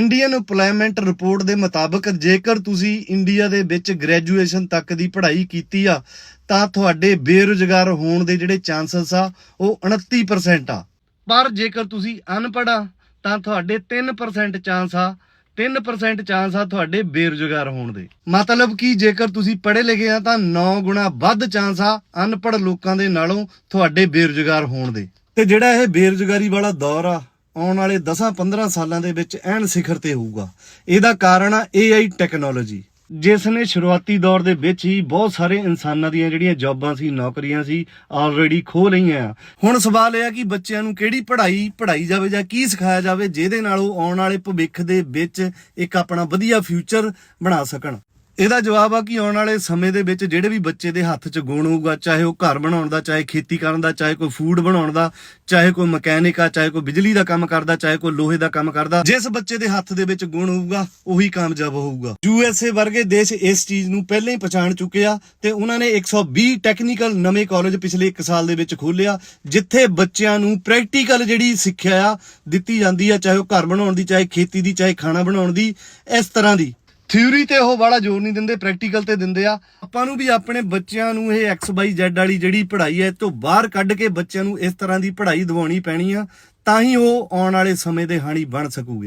Indian employment report ਦੇ ਮੁਤਾਬਕ ਜੇਕਰ ਤੁਸੀਂ ਇੰਡੀਆ ਦੇ ਵਿੱਚ ਗ੍ਰੈਜੂਏਸ਼ਨ ਤੱਕ ਦੀ ਪੜ੍ਹਾਈ ਕੀਤੀ ਆ, ਤਾਂ ਤੁਹਾਡੇ ਬੇਰੁਜ਼ਗਾਰ ਹੋਣ ਦੇ ਜਿਹੜੇ ਚਾਂਸਸ ਆ, ਉਹ 29% ਆ। ਪਰ ਜੇਕਰ ਤੁਸੀਂ ਅਨਪੜ੍ਹ ਆ, ਤਾਂ ਤੁਹਾਡੇ 3% ਚਾਂਸ ਆ 3% ਚਾਂਸ ਆ ਤੁਹਾਡੇ ਬੇਰੁਜ਼ਗਾਰ ਹੋਣ ਦੇ। ਮਤਲਬ ਕਿ ਜੇਕਰ ਤੁਸੀਂ ਪੜ੍ਹੇ ਲਿਖੇ ਆ, ਤਾਂ 9 ਗੁਣਾ ਵੱਧ ਚਾਂਸ ਆ ਅਨਪੜ੍ਹ ਲੋਕਾਂ ਦੇ ਨਾਲੋਂ ਤੁਹਾਡੇ ਬੇਰੁਜ਼ਗਾਰ ਹੋਣ ਦੇ। ਤੇ ਜਿਹੜਾ ਇਹ ਬੇਰੁਜ਼ਗਾਰੀ ਵਾਲਾ ਦੌਰ ਆ ਆਉਣ ਵਾਲੇ 10-15 ਸਾਲਾਂ ਦੇ ਵਿੱਚ ਐਨ ਸਿਖਰ ਤੇ ਹੋਊਗਾ। ਇਹਦਾ ਕਾਰਨ ਆ AI ਟੈਕਨੋਲੋਜੀ ਜਿਸ ਨੇ ਸ਼ੁਰੂਆਤੀ ਦੌਰ ਦੇ ਵਿੱਚ ਹੀ ਬਹੁਤ ਸਾਰੇ ਇਨਸਾਨਾਂ ਦੀਆਂ ਜਿਹੜੀਆਂ ਜੌਬਾਂ ਸੀ, ਨੌਕਰੀਆਂ ਸੀ ਆਲਰੇਡੀ ਖੋ ਲਈਆਂ ਆ। ਹੁਣ ਸਵਾਲ ਇਹ ਆ ਕਿ ਬੱਚਿਆਂ ਨੂੰ ਕਿਹੜੀ ਪੜ੍ਹਾਈ ਪੜ੍ਹਾਈ ਜਾਵੇ ਜਾਂ ਕੀ ਸਿਖਾਇਆ ਜਾਵੇ, ਜਿਹਦੇ ਨਾਲ ਉਹ ਆਉਣ ਵਾਲੇ ਭਵਿੱਖ ਦੇ ਵਿੱਚ ਇੱਕ ਆਪਣਾ ਵਧੀਆ ਫਿਊਚਰ ਬਣਾ ਸਕਣ। ਇਹਦਾ ਜਵਾਬ ਆ ਕਿ ਆਉਣ ਵਾਲੇ ਸਮੇਂ ਦੇ ਵਿੱਚ ਜਿਹੜੇ ਵੀ ਬੱਚੇ ਦੇ ਹੱਥ 'ਚ ਗੁਣ ਹੋਊਗਾ, ਚਾਹੇ ਉਹ ਘਰ ਬਣਾਉਣ ਦਾ, ਚਾਹੇ ਖੇਤੀ ਕਰਨ ਦਾ, ਚਾਹੇ ਕੋਈ ਫੂਡ ਬਣਾਉਣ ਦਾ, ਚਾਹੇ ਕੋਈ ਮਕੈਨਿਕ ਆ, ਚਾਹੇ ਕੋਈ ਬਿਜਲੀ ਦਾ ਕੰਮ ਕਰਦਾ, ਚਾਹੇ ਕੋਈ ਲੋਹੇ ਦਾ ਕੰਮ ਕਰਦਾ, ਜਿਸ ਬੱਚੇ ਦੇ ਹੱਥ ਦੇ ਵਿੱਚ ਗੁਣ ਹੋਊਗਾ, ਉਹੀ ਕਾਮਯਾਬ ਹੋਊਗਾ। ਯੂ ਐੱਸ ਏ ਵਰਗੇ ਦੇਸ਼ ਇਸ ਚੀਜ਼ ਨੂੰ ਪਹਿਲਾਂ ਹੀ ਪਛਾਣ ਚੁੱਕੇ ਆ ਤੇ ਉਹਨਾਂ ਨੇ 120 ਟੈਕਨੀਕਲ ਨਵੇਂ ਕਾਲਜ ਪਿਛਲੇ 1 ਸਾਲ ਦੇ ਵਿੱਚ ਖੋਲਿਆ ਜਿੱਥੇ ਬੱਚਿਆਂ ਨੂੰ ਪ੍ਰੈਕਟੀਕਲ ਜਿਹੜੀ ਸਿੱਖਿਆ ਆ ਦਿੱਤੀ ਜਾਂਦੀ ਆ, ਚਾਹੇ ਉਹ ਘਰ ਬਣਾਉਣ ਦੀ, ਚਾਹੇ ਖੇਤੀ ਦੀ, ਚਾਹੇ ਖਾਣਾ ਬਣਾਉਣ ਦੀ, ਇਸ ਤਰ੍ਹਾਂ ਦੀ। ਥਿਊਰੀ ਤੇ ਉਹ ਬੜਾ ਜ਼ੋਰ ਨਹੀਂ ਦਿੰਦੇ ਪ੍ਰੈਕਟੀਕਲ ਤੇ ਦਿੰਦੇ ਆ। ਆਪਾਂ ਨੂੰ ਵੀ ਆਪਣੇ ਬੱਚਿਆਂ ਨੂੰ ਇਹ ਐਕਸ ਵਾਈ ਜ਼ੈਡ ਵਾਲੀ ਜਿਹੜੀ ਪੜ੍ਹਾਈ ਹੈ, ਇਹ ਤੋਂ ਬਾਹਰ ਕੱਢ ਕੇ ਬੱਚਿਆਂ ਨੂੰ ਇਸ ਤਰ੍ਹਾਂ ਦੀ ਪੜ੍ਹਾਈ ਦਿਵਾਉਣੀ ਪੈਣੀ ਆ, ਤਾਂ ਹੀ ਉਹ ਆਉਣ ਵਾਲੇ ਸਮੇਂ ਦੇ ਹਾਣੀ ਬਣ ਸਕੂਗੇ।